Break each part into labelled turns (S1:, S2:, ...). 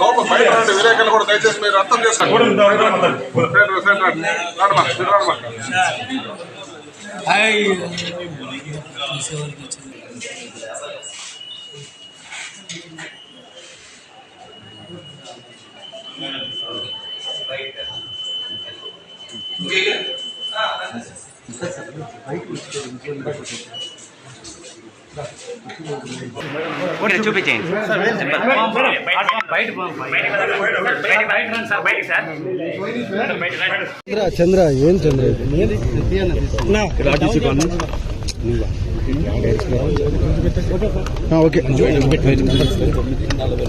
S1: లోపల బయట విలేకరులు కూడా దయచేసి మీరు అర్థం చేసుకోండి. రండి,
S2: చూపించేయండి.
S3: చంద్ర చంద్ర ఏం చంద్ర? ఓకే.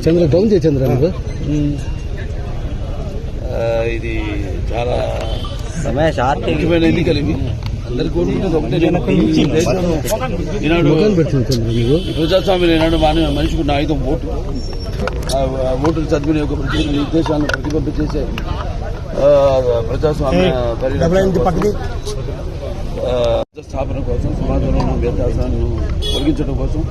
S3: చంద్ర డౌన్ చేయి చంద్ర నువ్వు.
S4: ఇది చాలా ముఖ్యమైన ఎన్నికలు ఇవి. అందరు కోరుకుంటుంది ఒకటే ఈనాడు ప్రజాస్వామ్యం ఈనాడు మానవ మనిషికి ఉన్న ఆయుధం ఓటు. ఓటును సద్వినియోగపరిచి ఈ దేశాలను ప్రతిబద్ధ చేసే ఆ, ప్రజాస్వామ్య స్థాపన కోసం సమాజంలో ఉన్న వ్యత్యాసాలను తొలగించడం కోసం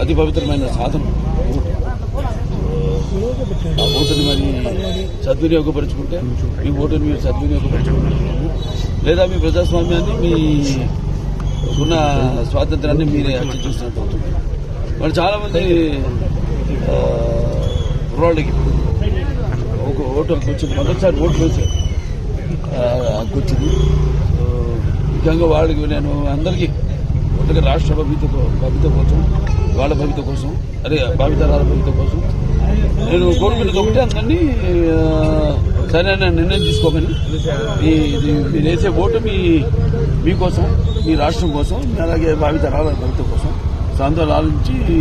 S4: అతి పవిత్రమైన సాధనం. ఓటు. ఆ ఓటుని మరి సద్వినియోగపరుచుకుంటే మీ ఓటుని మీరు సద్వినియోగపరచుకుంటే లేదా మీ ప్రజాస్వామ్యాన్ని మీ ఉన్న స్వాతంత్రాన్ని మీరే హత్య చేసినట్టు అవుతుంది. మరి చాలామంది కుర్రాళ్ళకి ఒక ఓటు వచ్చింది. మొదటిసారి ఓటు వేసి వచ్చింది. ముఖ్యంగా వాళ్ళకి నేను అందరికీ కొత్తగా రాష్ట్ర భవిత భవిత కోసం వాళ్ళ భవిత కోసం అదే భావితరాల భవిత కోసం నేను కోరుకునేది ఒకటే అందరినీ సరే నిర్ణయం తీసుకోమని ఇది మీరు వేసే ఓటు మీ మీకోసం మీ రాష్ట్రం కోసం అలాగే భావితరాల భవిత కోసం. సో ఆలోచించి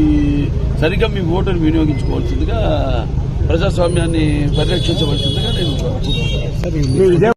S4: సరిగ్గా మీ ఓటును వినియోగించుకోవాల్సిందిగా ప్రజాస్వామ్యాన్ని పరిరక్షించవలసిందిగా నేను